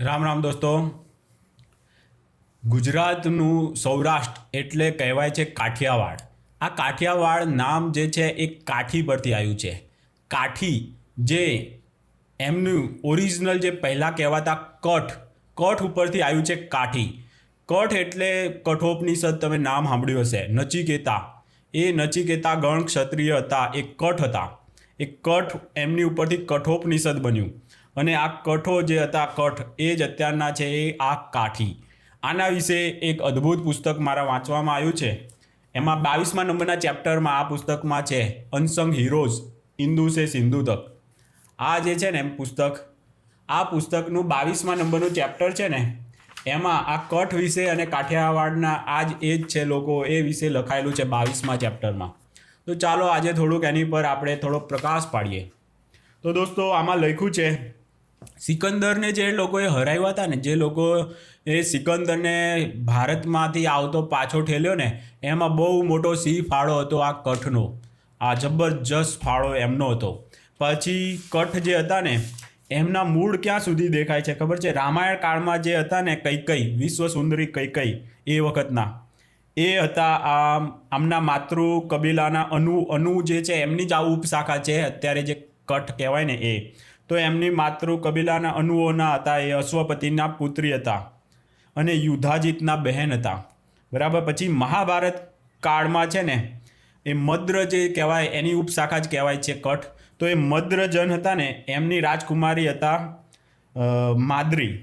રામ રામ દોસ્તો. ગુજરાતનું સૌરાષ્ટ્ર એટલે કહેવાય છે કાઠિયાવાડ. આ કાઠિયાવાડ નામ જે છે એ કાઠી પરથી આવ્યું છે. કાઠી જે એમનું ઓરિજિનલ જે પહેલાં કહેવાતા કઠ કઠ ઉપરથી આવ્યું છે કાઠી. કઠ એટલે કઠોપનિષદ તમે નામ સાંભળ્યું હશે. નચિકેતા. એ નચિકેતા ગણ ક્ષત્રિય હતા. એ કઠ હતા. એ કઠ એમની ઉપરથી કઠોપનિષદ બન્યું. અને આ કઠો જે હતા કઠ એ જ અત્યારના છે એ આ કાઠી. આના વિશે એક અદ્ભુત પુસ્તક મારા વાંચવામાં આવ્યું છે. એમાં બાવીસમા નંબરના ચેપ્ટરમાં આ પુસ્તકમાં છે, અનસંગ હીરોઝ ઇન્દુ સે સિંધુ તક. આ જે છે ને એમ પુસ્તક, આ પુસ્તકનું બાવીસમા નંબરનું ચેપ્ટર છે ને, એમાં આ કઠ વિશે અને કાઠિયાવાડના આ જ એ જ છે લોકો એ વિશે લખાયેલું છે બાવીસમા ચેપ્ટરમાં. તો ચાલો આજે થોડુંક એની પર આપણે થોડો પ્રકાશ પાડીએ. તો દોસ્તો, આમાં લખ્યું છે સિકંદરને જે લોકોએ હરાવ્યા હતા ને, જે લોકો એ સિકંદરને ભારતમાંથી આવતો પાછો ઠેલ્યો ને, એમાં બહુ મોટો સિંહ ફાળો હતો આ કઠનો. આ જબરજસ્ત ફાળો એમનો હતો. પછી કઠ જે હતા ને, એમના મૂળ ક્યાં સુધી દેખાય છે ખબર છે? રામાયણ કાળમાં જે હતા ને કૈકઈ વિશ્વ સુંદરી કૈકઈ એ વખતના. એ હતા આ આમના માતૃ કબીલાના અનુ અનુ જે છે, એમની જ આ ઉપશાખા છે, અત્યારે જે કઠ કહેવાય ને એ. તો એમની માતૃ કબીલાના અનુઓના હતા, એ અશ્વપતિના પુત્રી હતા અને યુધાજીતના બહેન હતા. બરાબર, પછી મહાભારત કાળમાં છે ને, એ મદ્ર જે કહેવાય, એની ઉપશાખા જ કહેવાય છે કઠ. તો એ મદ્રજન હતા ને, એમની રાજકુમારી હતા માદરી.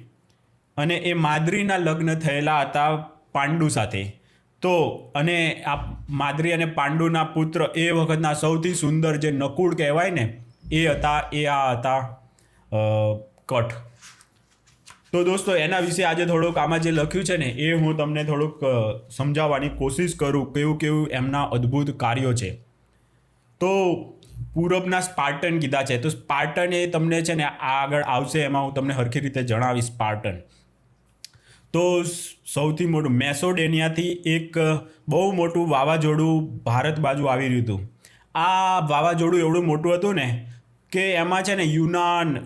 અને એ માદ્રીના લગ્ન થયેલા હતા પાંડુ સાથે. તો, અને આ માદ્રી અને પાંડુના પુત્ર એ વખતના સૌથી સુંદર જે નકુળ કહેવાય ને એ હતા, એ આ હતા કટ તો દોસ્તો, એના વિશે આજે થોડુંક આમાં જે લખ્યું છે ને, એ હું તમને થોડુંક સમજાવવાની કોશિશ કરું કેવું કેવું એમના અદ્ભુત કાર્યો છે. તો પૂરબના સ્પાર્ટન કીધા છે. તો સ્પાર્ટન એ તમને છે ને આગળ આવશે, એમાં હું તમને હરખી રીતે જણાવીશ સ્પાર્ટન. તો સૌથી મોટું, મેસોડેનિયાથી એક બહુ મોટું વાવાઝોડું ભારત બાજુ આવી રહ્યું હતું. આ વાવાઝોડું એવડું મોટું હતું ને કે એમાં છે ને યુનાન,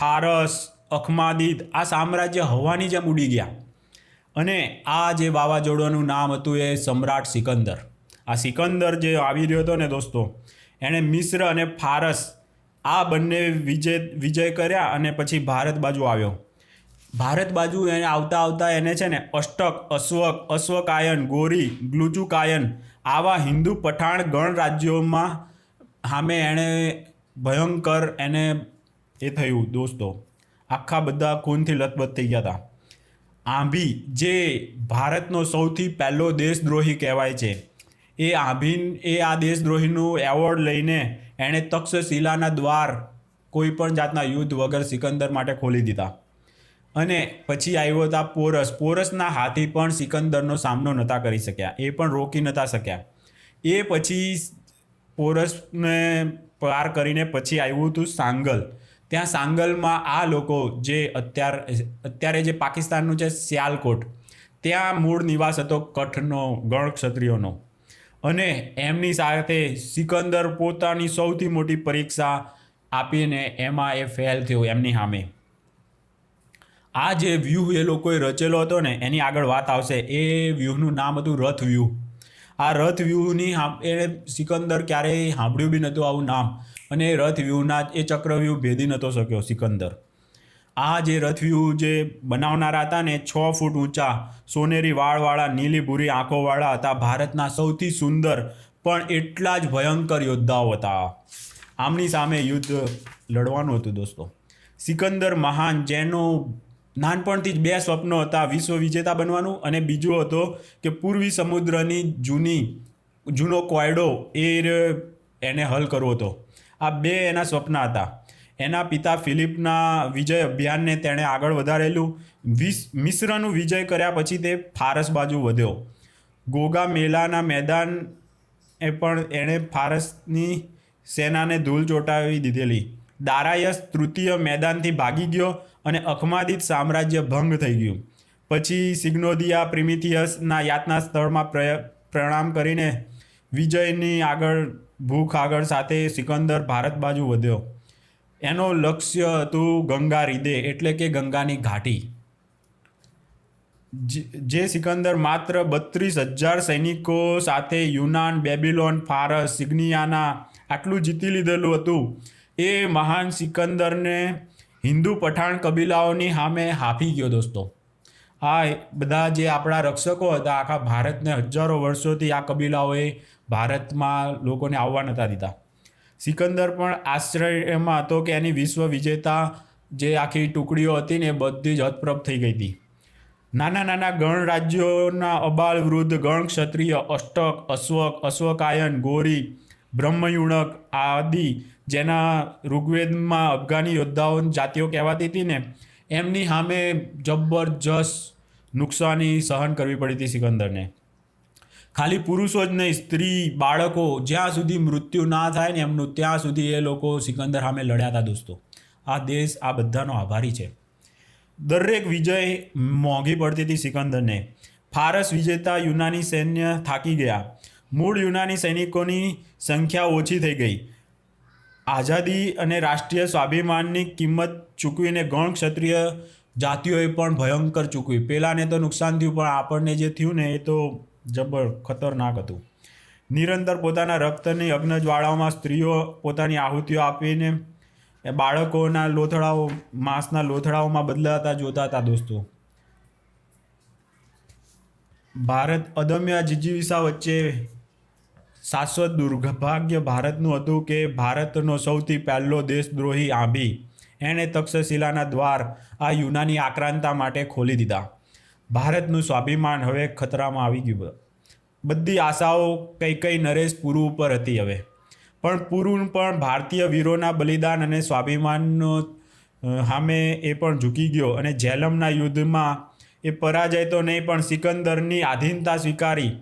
ફારસ અખમાદિત આ સામ્રાજ્ય હવાની જેમ ઉડી ગયા. અને આ જે વાવાઝોડાનું નામ હતું એ સમ્રાટ સિકંદર. આ સિકંદર જે આવી રહ્યો હતો ને દોસ્તો, એણે મિશ્ર અને ફારસ આ બંને વિજય વિજય કર્યા અને પછી ભારત બાજુ આવ્યો. ભારત બાજુ એને આવતા આવતા એને છે ને અષ્ટક, અશ્વક, અશ્વકાયન, ગોરી, ગ્લુચુકાયન આવા હિન્દુ પઠાણ ગણ રાજ્યોમાં સામે એણે ભયંકર એને એ થયું દોસ્તો. આખા બધા ખૂનથી લથબથ થઈ ગયા હતા આંભી, જે ભારતનો સૌથી પહેલો દેશદ્રોહી કહેવાય છે, એ આંભીન, એ આ દેશદ્રોહીનું એવોર્ડ લઈને એણે તક્ષશિલાના દ્વાર કોઈ પણ જાતના યુદ્ધ વગર સિકંદર માટે ખોલી દીધા. અને પછી આવ્યો હતા પોરસ. પોરસના હાથી પણ સિકંદરનો સામનો નહોતા કરી શક્યા. એ પણ રોકી નહોતા શક્યા. એ પછી પોરસને પાર કરીને પછી આવ્યું હતું સાંગલ. ત્યાં સાંગલમાં આ લોકો જે અત્યાર, અત્યારે જે પાકિસ્તાનનું છે સિયાલકોટ ત્યાં મૂળ નિવાસ હતો કઠનો ગણ ક્ષત્રિયોનો. અને એમની સાથે સિકંદર પોતાની સૌથી મોટી પરીક્ષા આપીને એમાં એ ફેલ થયો એમની સામે. આ જે વ્યૂહ એ લોકોએ રચેલો હતો ને, એની આગળ વાત આવશે. એ વ્યૂહનું નામ હતું રથ વ્યૂહ આ રથ વ્યૂહની એને સિકંદર ક્યારેય સાંભળ્યું બી નહોતું આવું નામ. અને એ રથ વ્યૂહના એ ચક્રવ્યૂહ ભેદી નહોતો શક્યો સિકંદર. આ જે રથવ્યૂહ જે બનાવનારા હતા ને, છ ફૂટ ઊંચા, સોનેરી વાળવાળા, નીલી ભૂરી આંખોવાળા હતા, ભારતના સૌથી સુંદર પણ એટલા જ ભયંકર યોદ્ધાઓ હતા. આમની સામે યુદ્ધ લડવાનું હતું દોસ્તો. સિકંદર મહાન, જેનો નાનપણથી જ બે સ્વપ્નો હતા, વિશ્વ વિજેતા બનવાનું અને બીજું હતો કે પૂર્વી સમુદ્રની જૂની, જૂનો કોયડો એ એને હલ કરવો હતો. આ બે એના સ્વપ્ન હતા. એના પિતા ફિલિપના વિજય અભિયાનને તેણે આગળ વધારેલું. વિસ, મિશ્રનું વિજય કર્યા પછી તે ફારસ બાજુ વધ્યો. ગોગા મેલાના મેદાન એ પણ એણે ફારસની સેનાને ધૂલ ચોંટાવી દીધેલી. દારાયસ તૃતીય મેદાનથી ભાગી ગયો. અને અખમાદિત સામ્રાજ્ય ભંગ થઈ ગયું. પછી સિગ્નોદિયા પ્રિમિથિયસના યાતના સ્થળમાં પ્રણામ કરીને વિજયની આગળ, ભૂખ આગળ સાથે સિકંદર ભારત બાજુ વધ્યો. એનો લક્ષ્ય હતું ગંગા હૃદય, એટલે કે ગંગાની ઘાટી. જે સિકંદર માત્ર બત્રીસ હજાર સૈનિકો સાથે યુનાન, બેબીલોન, ફારસ, સિગ્નિયાના આટલું જીતી લીધેલું હતું, એ મહાન સિકંદરને હિન્દુ પઠાણ કબીલાઓની સામે હાફી ગયો દોસ્તો. આ બધા જે આપણા રક્ષકો હતા, આખા ભારતને હજારો વર્ષોથી આ કબીલાઓએ ભારતમાં લોકોને આવવા નહોતા દીધા. સિકંદર પણ આશ્ચર્યમાં હતો કે એની વિશ્વ વિજેતા જે આખી ટુકડીઓ હતી ને એ બધી જ હતપ્રભ થઈ ગઈ હતી. નાના નાના ગણ રાજ્યોના અબાલ વૃદ્ધ, ગણ ક્ષત્રિય, અષ્ટક, અશ્વક, અશ્વકાયન, ગોરી, બ્રહ્મયુણક આદિ જેના ઋગ્વેદમાં અફઘાની યોદ્ધાઓ જાતિઓ કહેવાતી હતી ને, એમની સામે જબરજસ્ત નુકસાની સહન કરવી પડી હતી સિકંદરને. ખાલી પુરુષો જ નહીં, સ્ત્રી, બાળકો, જ્યાં સુધી મૃત્યુ ના થાય ને એમનું, ત્યાં સુધી એ લોકો સિકંદર સામે લડ્યા હતા દોસ્તો. આ દેશ આ બધાનો આભારી છે. દરેક વિજય મોંઘી પડતી હતી સિકંદરને. ફારસ વિજેતા યુનાની સૈન્ય થાકી ગયા. મૂળ યુનાની સૈનિકોની સંખ્યા ઓછી થઈ ગઈ. આઝાદી અને રાષ્ટ્રીય સ્વાભિમાનની કિંમત ચૂકવીને ગણ ક્ષત્રિય જાતિઓએ પણ ભયંકર ચૂકવી. પહેલાંને તો નુકસાન થયું, પણ આપણને જે થયું ને એ તો જબર ખતરનાક હતું. નિરંતર પોતાના રક્તની અગ્નજ્વાળાઓમાં સ્ત્રીઓ પોતાની આહુતિઓ આપીને એ બાળકોના લોથડાઓ માંસના લોથડાઓમાં બદલાતા જોતા હતા દોસ્તો. ભારત અદમ્ય જીજીવિસા વચ્ચે શાશ્વત દુર્ભાગ્ય ભારતનું હતું કે ભારતનો સૌથી પહેલો દેશદ્રોહી આંભી એણે તક્ષશિલાના દ્વાર આ યુનાની આક્રાંતા માટે ખોલી દીધા. ભારતનું સ્વાભિમાન હવે ખતરામાં આવી ગયું. બધી આશાઓ કઈ કઈ નરેશ પુરુ ઉપર હતી હવે. પણ પુરુન પણ ભારતીય વીરોના બલિદાન અને સ્વાભિમાનનો સામે એ પણ ઝૂકી ગયો અને જેલમના યુદ્ધમાં એ પરાજય તો નહીં પણ સિકંદરની આધીનતા સ્વીકારી.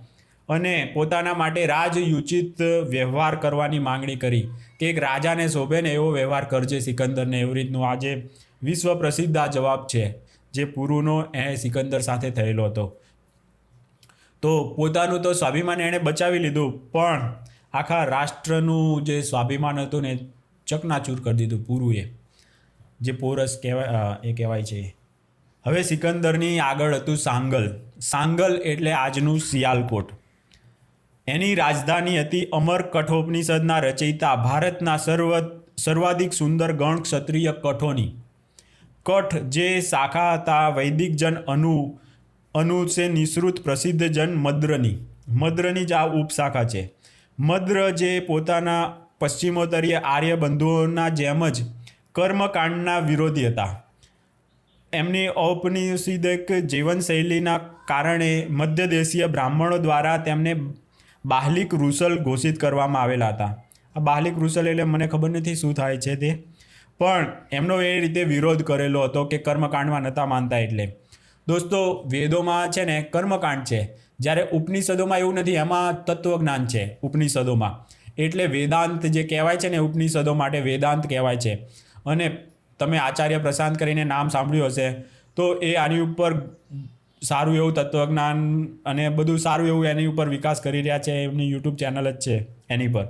અને પોતાના માટે રાજયુચિત વ્યવહાર કરવાની માંગણી કરી કે એક રાજાને શોભે ને એવો વ્યવહાર કરજે સિકંદરને. એવી રીતનું આજે વિશ્વ પ્રસિદ્ધ આ જવાબ છે જે પુરુનો એ સિકંદર સાથે થયેલો હતો. તો પોતાનું તો સ્વાભિમાન એણે બચાવી લીધું, પણ આખા રાષ્ટ્રનું જે સ્વાભિમાન હતું ને ચકનાચૂર કરી દીધું પૂરુએ. જે પોરસ કહેવાય એ કહેવાય છે. હવે સિકંદરની આગળ હતું સાંગલ. સાંગલ એટલે આજનું સિયાલકોટ એની રાજધાની હતી અમર કઠોપનિષદના રચયિતા, ભારતના સર્વ, સર્વાધિક સુંદર ગણ ક્ષત્રિય કઠોની. કઠ જે શાખા હતા વૈદિક જન અનુ અનુ છે નિસૃત પ્રસિદ્ધ જન મદ્રની. મદ્રની જ આ ઉપશાખા છે. મદ્ર જે પોતાના પશ્ચિમોત્તરીય આર્ય બંધુઓના જેમ જ કર્મકાંડના વિરોધી હતા. એમની ઔપનિષદિક જીવનશૈલીના કારણે મધ્યદેશીય બ્રાહ્મણો દ્વારા તેમને બાહલિક રૂસલ ઘોષિત કરવામાં આવેલા હતા. આ બાહલિક રૂસલ એટલે મને ખબર નથી શું થાય છે તે. પણ એમનો એ રીતે વિરોધ કરેલો હતો કે કર્મકાંડમાં નહોતા માનતા એટલે. દોસ્તો, વેદોમાં છે ને કર્મકાંડ છે. જ્યારે ઉપનિષદોમાં એવું નથી, એમાં તત્વજ્ઞાન છે ઉપનિષદોમાં. એટલે વેદાંત જે કહેવાય છે ને ઉપનિષદો માટે વેદાંત કહેવાય છે. અને તમે આચાર્ય પ્રશાંત કરીને નામ સાંભળ્યું હશે, તો એ આની ઉપર સારું એવું તત્વજ્ઞાન અને બધું સારું એવું એની ઉપર વિકાસ કરી રહ્યા છે, એમની યુટ્યુબ ચેનલ જ છે એની પર.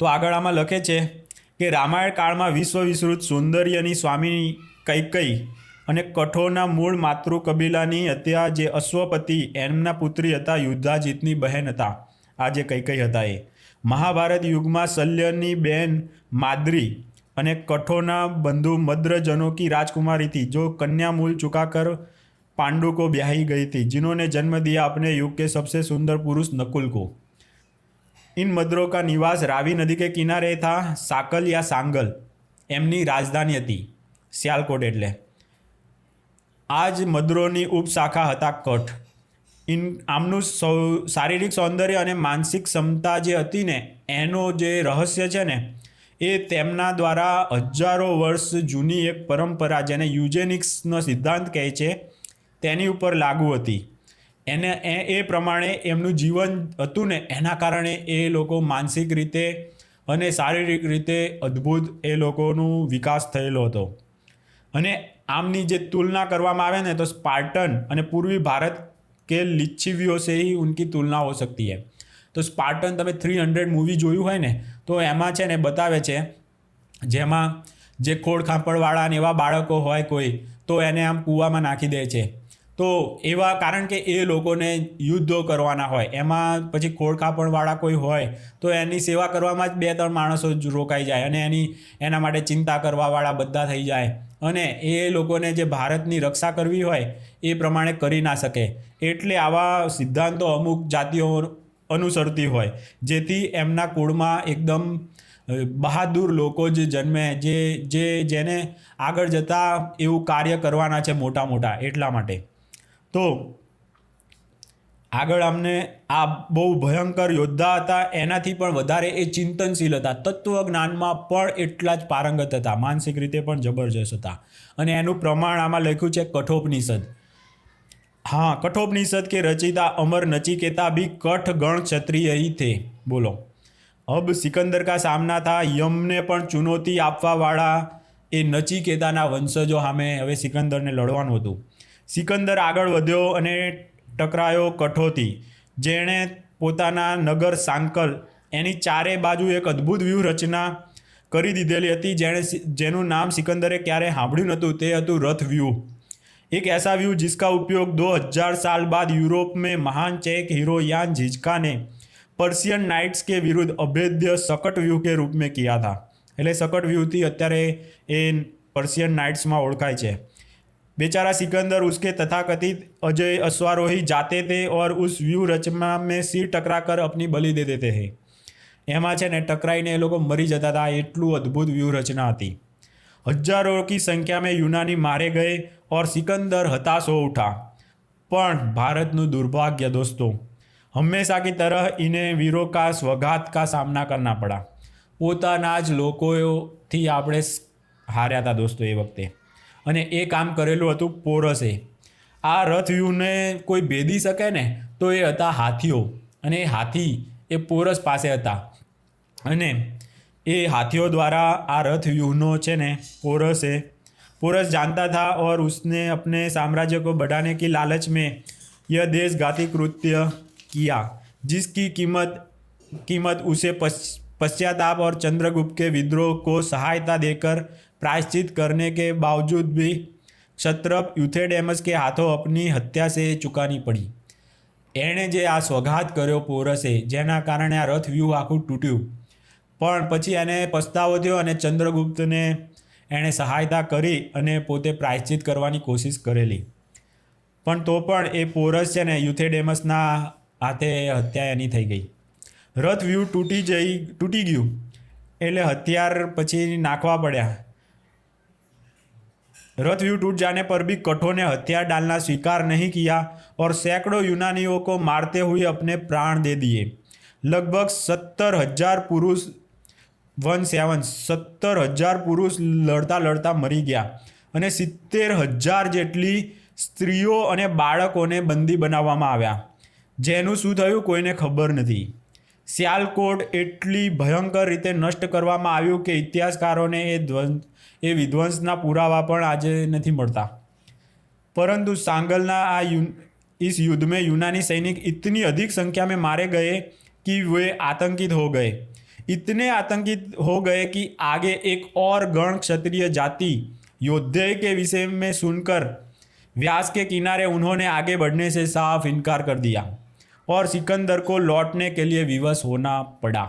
તો આગળ આમાં લખે છે કે રામાયણ કાળમાં વિશ્વ વિસ્તૃત સૌંદર્યની સ્વામીની કઈ કઈ અને કઠોરના મૂળ માતૃ કબીલાની હત્યા જે અશ્વપતિ એમના પુત્રી હતા, યુદ્ધાજીતની બહેન હતા. આ જે કઈ કઈ હતા એ. મહાભારત યુગમાં શલ્યની બહેન માદરી અને કઠોના બંધુ મદ્રજનો કી રાજકુમારીથી, જો કન્યા મૂલ ચુકાકર पांडु को ब्याही गई थी जिन्होंने जन्म दिया अपने युग के सबसे सुंदर पुरुष नकुल को इन मद्रों का निवास रावी नदी के किनारे था સાકલ યા સાંગલ એમની રાજધાની હતી સિયાલકોટ એટલે આ જ મદ્રોની ઉપશાખા હતા કઠ ઇન આમનું સૌ શારીરિક સૌંદર્ય અને માનસિક ક્ષમતા જે હતી ને એનો જે રહસ્ય છે ને એ તેમના દ્વારા હજારો વર્ષ જૂની એક પરંપરા જેને યુજેનિક્સનો સિદ્ધાંત કહે છે તેની ઉપર લાગુ હતી. એને એ એ પ્રમાણે એમનું જીવન હતું ને, એના કારણે એ લોકો માનસિક રીતે અને શારીરિક રીતે અદ્ભુત એ લોકોનું વિકાસ થયેલો હતો. અને આમની જે તુલના કરવામાં આવે ને, તો સ્પાર્ટન અને પૂર્વી ભારત કે લિચ્છીવીઓ સે ઉનકી તુલના હો શકતી હૈ. તો સ્પાર્ટન તમે થ્રી હંડ્રેડ મૂવી જોયું હોય ને, તો એમાં છે ને બતાવે છે, જેમાં જે ખોડ ખાંપડવાળા ને એવા બાળકો હોય કોઈ, તો એને આમ કૂવામાં નાખી દે છે. તો એવા, કારણ કે એ લોકોને યુદ્ધો કરવાના હોય, એમાં પછી ખોરકાંપણવાળા કોઈ હોય, તો એની સેવા કરવામાં જ બે ત્રણ માણસો જ રોકાઈ જાય અને એની, એના માટે ચિંતા કરવાવાળા બધા થઈ જાય. અને એ લોકોને જે ભારતની રક્ષા કરવી હોય, એ પ્રમાણે કરી ના શકે. એટલે આવા સિદ્ધાંતો અમુક જાતિઓ અનુસરતી હોય, જેથી એમના કુળમાં એકદમ બહાદુર લોકો જ જન્મે, જે જે જેને આગળ જતાં એવું કાર્ય કરવાના છે મોટા મોટા એટલા માટે. તો આગળ અમને આ બહુ ભયંકર યોદ્ધા હતા. એનાથી પણ વધારે એ ચિંતનશીલ હતા. તત્વજ્ઞાનમાં પણ એટલા જ પારંગત હતા. માનસિક રીતે પણ જબરજસ્ત હતા. અને એનું પ્રમાણ આમાં લખ્યું છે કઠોપનિષદ. હા, કઠોપનિષદ કે રચિતા અમર નચિકેતા બી કઠ ગણ ક્ષત્રિય થે. બોલો. અબ સિકંદર કા સામના થા. યમને પણ ચુનૌતી આપવાવાળા એ નચિકેતાના વંશજો સામે હવે સિકંદરને લડવાનું હતું. સિકંદર આગળ વધ્યો અને ટકરાયો કઠોથી જેણે પોતાના નગર સાંકલ એની ચારે બાજુ એક અદ્ભુત વ્યૂહરચના કરી દીધેલી હતી જેણે સી- જેનું નામ સિકંદરે ક્યારે સાંભળ્યું નહોતું તે હતું રથ વ્યૂહ एक ऐसा व्यू जिसका उपयोग 2000 साल बाद यूरोप में महान चेक हीरो यान झिझका ने पर्शियन नाइट्स के विरुद्ध अभेद्य सकट व्यू के रूप में किया था એટલે सकट વ્યૂથી અત્યારે એ પર્શિયન નાઇટ્સમાં ઓળખાય છે बेचारा सिकंदर उसके तथाकथित अजय अश्वारोही जाते थे और उस व्यूह रचना में सिर टकरा कर अपनी बलि दे देते हैं। એમાં છે ને ટકરાઈને એ લોકો મરી જતા હતા એટલું અદ્ભુત વ્યૂહરચના હતી હજારો કી સંખ્યા મેં યુનાની મારે ગઈ ઓર સિકંદર હતાશ હો ઉઠા પણ ભારતનું દુર્ભાગ્ય દોસ્તો હંમેશા કી તરહ ઇને વીરો કા સ્વઘાત કા સામના કરના પડા પોતાના જ લોકોથી આપણે હાર્યા હતા દોસ્તો એ વખતે અને એ કામ કરેલું હતું પોરસે આ રથવ્યૂહને કોઈ ભેદી શકે ને તો એ હતા હાથીઓ અને એ હાથી એ પોરસ પાસે હતા અને એ હાથીઓ દ્વારા આ રથવ્યૂહનો છે ને પોરસે पोरस जानता था और उसने अपने साम्राज्य को बढ़ाने की लालच में यह देशघाती कृत्य किया जिसकी कीमत कीमत उसे पश्चाताप और चंद्रगुप्त के विद्रोह को सहायता देकर प्रायश्चित करने के बावजूद भी क्षत्रप यूथेडेमस के हाथों अपनी हत्या से चुकानी पड़ी એણે જે આ સ્વઘાત કર્યો પોરસે જેના કારણે આ રથ વ્યૂહ આખું તૂટ્યું પણ પછી એને પસ્તાવો થયો અને ચંદ્રગુપ્તને એણે સહાયતા કરી અને પોતે પ્રાયશ્ચિત કરવાની કોશિશ કરેલી પણ તો પણ એ પોરસ છે ને યુથેડેમસના હાથે હત્યા એની થઈ ગઈ રથ વ્યૂહ તૂટી જઈ તૂટી ગયું એટલે હથિયાર પછી નાખવા પડ્યા रथ व्यू टूट जाने पर भी कठों ने हथियार डालना स्वीकार नहीं किया और सैकड़ों यूनानियों को मारते हुए अपने प्राण दे दिए लगभग सत्तर हजार पुरुष વન સેવન સત્તર હજાર પુરુષ લડતા લડતા મરી ગયા અને સિત્તેર હજાર જેટલી સ્ત્રીઓ અને બાળકોને બંદી બનાવવામાં આવ્યા જેનું શું થયું કોઈને ખબર નથી સિયાલકોટ એટલી ભયંકર રીતે નષ્ટ કરવામાં આવ્યું કે ઇતિહાસકારોને એ ધ્વંસ એ વિધ્વંસના પુરાવા પણ આજે નથી મળતા परंतु सांगलना आ यू इस युद्ध में यूनानी सैनिक इतनी अधिक संख्या में मारे गए कि वे आतंकित हो गए इतने आतंकित हो गए कि आगे एक और गण क्षत्रिय जाति योद्धे के विषय में सुनकर व्यास के किनारे उन्होंने आगे बढ़ने से साफ इनकार कर दिया और सिकंदर को लौटने के लिए विवश होना पड़ा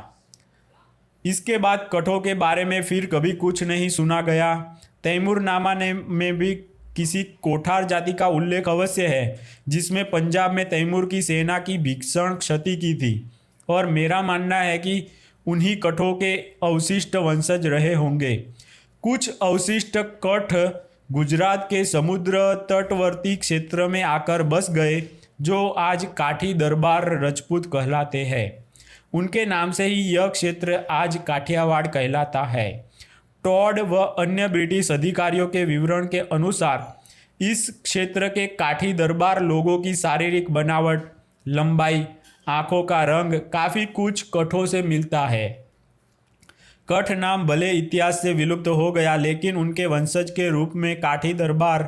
इसके बाद कठों के बारे में फिर कभी कुछ नहीं सुना गया। तैमूरनामा ने में भी किसी कोठार जाति का उल्लेख अवश्य है, जिसमें पंजाब में तैमूर की सेना की भीषण क्षति की थी। और मेरा मानना है कि उन्हीं कठों के अवशिष्ट वंशज रहे होंगे। कुछ अवशिष्ट कठ गुजरात के समुद्र तटवर्ती क्षेत्र में आकर बस गए, जो आज काठी दरबार राजपूत कहलाते हैं। उनके नाम से ही यह क्षेत्र आज काठियावाड़ कहलाता है। टॉड व अन्य ब्रिटिश अधिकारियों के विवरण के अनुसार, इस क्षेत्र के काठी दरबार लोगों की शारीरिक बनावट, लंबाई, आँखों का रंग काफ़ी कुछ कठों से मिलता है। कठ नाम भले इतिहास से विलुप्त हो गया, लेकिन उनके वंशज के रूप में काठी दरबार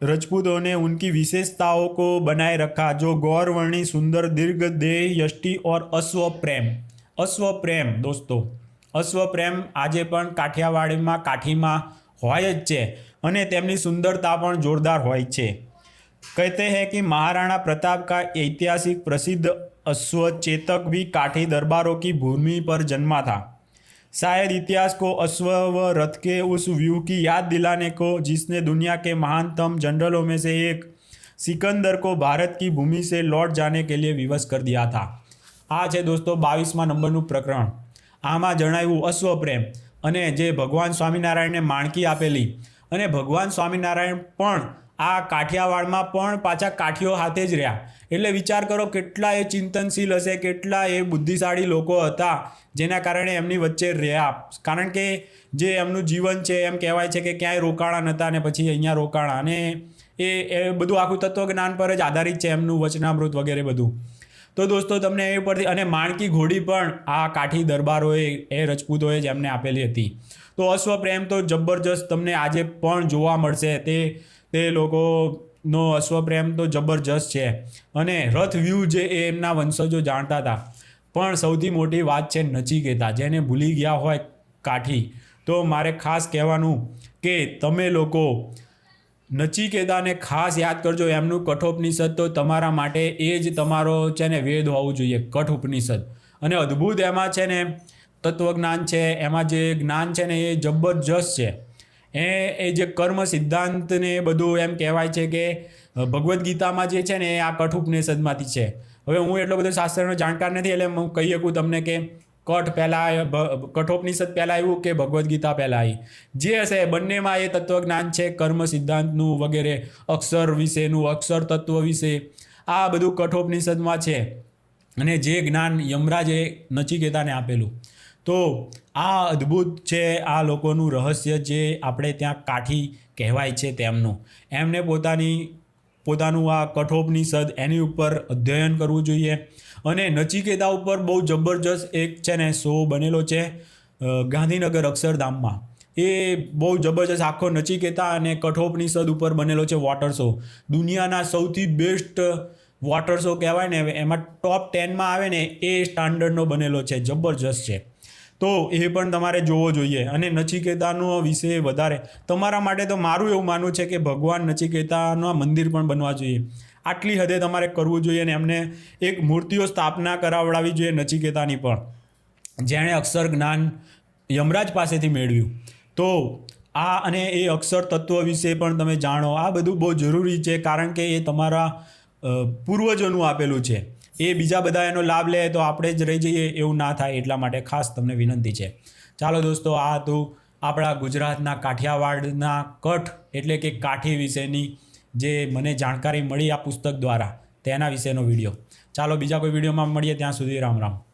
राजपूतों ने उनकी विशेषताओं को बनाए रखा जो गौरवर्णी सुंदर दीर्घ देह यष्टि और अश्व प्रेम अश्व प्रेम दोस्तों અશ્વપ્રેમ આજે પણ કાઠિયાવાડમાં કાઠીમાં હોય જ છે અને તેમની સુંદરતા પણ જોરદાર હોય છે कहते हैं कि महाराणा प्रताप का ऐतिहासिक प्रसिद्ध अश्व चेतक भी काठी दरबारों की भूमि पर जन्मा था शायद इतिहास को अश्व व रथ के उस व्यू की याद दिलाने को जिसने दुनिया के महानतम जनरलों में से एक सिकंदर को भारत की भूमि से लौट जाने के लिए विवश कर दिया था આ છે દોસ્તો બાવીસમાં નંબરનું પ્રકરણ આમાં જણાવ્યું અશ્વપ્રેમ અને જે ભગવાન સ્વામિનારાયણને માણકી આપેલી અને ભગવાન સ્વામિનારાયણ પણ આ કાઠિયાવાડમાં પણ પાછા કાઠીઓ હાથે જ રહ્યા. એટલે વિચાર કરો કેટલા એ ચિંતનશીલ હશે, કેટલા એ બુદ્ધિશાળી લોકો હતા જેના કારણે એમની વચ્ચે રહ્યા. કારણ કે જે એમનું જીવન છે, એમ કહેવાય છે કે ક્યાંય રોકાણા નહોતા અને પછી અહીંયા રોકાણા. અને એ એ બધું આખું તત્વજ્ઞાન પર જ આધારિત છે એમનું વચનામૃત વગેરે બધું. તો દોસ્તો, તમને એ પરથી અને માણકી ઘોડી પણ આ કાઠી દરબારોએ, એ રજપૂતોએ જ એમને આપેલી હતી. તો અશ્વપ્રેમ તો જબરજસ્ત તમને આજે પણ જોવા મળશે. તે તે લોકોનો અશ્વપ્રેમ તો જબરજસ્ત છે. અને રથ વ્યૂ જે એ એમના વંશજો જાણતા હતા. પણ સૌથી મોટી વાત છે નચિકેતા, જેને ભૂલી ગયા હોય કાઠી. તો મારે ખાસ કહેવાનું કે તમે લોકો નચિકેતાને ખાસ યાદ કરજો, એમનું કઠોપનિષદ તો તમારા માટે એ જ તમારો છે ને વેદ હોવું જોઈએ કઠ ઉપનિષદ અને અદ્ભુત એમાં છે ને તત્વજ્ઞાન છે, એમાં જે જ્ઞાન છે ને એ જબરજસ્ત છે. એ એ જે કર્મ સિદ્ધાંતને બધું એમ કહેવાય છે કે ભગવદ્ ગીતામાં જે છે ને એ આ કઠ ઉપનિષદમાંથી છે. હવે હું એટલો બધો શાસ્ત્રનો જાણકાર નથી, એટલે હું કહી શકું તમને કે કઠ પહેલાં કઠોપનિષદ પહેલાં આવ્યું કે ભગવદ્ ગીતા પહેલાં આવી? જે હશે બંનેમાં એ તત્વજ્ઞાન છે, કર્મ સિદ્ધાંતનું વગેરે, અક્ષર વિશેનું, અક્ષર તત્વ વિશે, આ બધું કઠોપનિષદમાં છે. અને જે જ્ઞાન યમરાજે નચિકેતાને આપેલું. તો આ અદ્ભુત છે, આ લોકોનું રહસ્ય જે આપણે ત્યાં કાઠી કહેવાય છે તેમનું. એમને પોતાની, પોતાનું આ કઠોપનિષદ એની ઉપર અધ્યયન કરવું જોઈએ અને નચિકેતા ઉપર બહુ જબરજસ્ત એક છે ને શો બનેલો છે ગાંધીનગર અક્ષરધામમાં. એ બહુ જબરજસ્ત આખો નચિકેતા અને કઠોપનિષદ ઉપર બનેલો છે વોટર શો દુનિયાના સૌથી બેસ્ટ વોટર શો કહેવાય ને, એમાં ટોપ ટેનમાં આવે ને એ સ્ટાન્ડર્ડનો બનેલો છે, જબરજસ્ત છે. તો એ પણ તમારે જોવો જોઈએ. અને નચિકેતાનો વિષય વધારે. તમારા માટે તો મારું એવું માનવું છે કે ભગવાન નચિકેતાના મંદિર પણ બનવા જોઈએ. આટલી હદે તમારે કરવું જોઈએ અને એમને એક મૂર્તિઓ સ્થાપના કરાવડાવી જોઈએ નચિકેતાની પણ. જેણે અક્ષર જ્ઞાન યમરાજ પાસેથી મેળવ્યું. તો આ અને એ અક્ષર તત્વ વિશે પણ તમે જાણો. આ બધું બહુ જરૂરી છે કારણ કે એ તમારા પૂર્વજોનું આપેલું છે. એ બીજા બધા એનો લાભ લે તો આપણે જ રહી જઈએ એવું ના થાય એટલા માટે ખાસ તમને વિનંતી છે. ચાલો દોસ્તો, આ હતું આપણા ગુજરાતના કાઠિયાવાડના કઠ એટલે કે કાઠી વિશેની જે મને જાણકારી મળી આ પુસ્તક દ્વારા તેના વિશેનો વીડિયો. ચાલો બીજા કોઈ વિડીયોમાં મળીએ ત્યાં સુધી રામ રામ.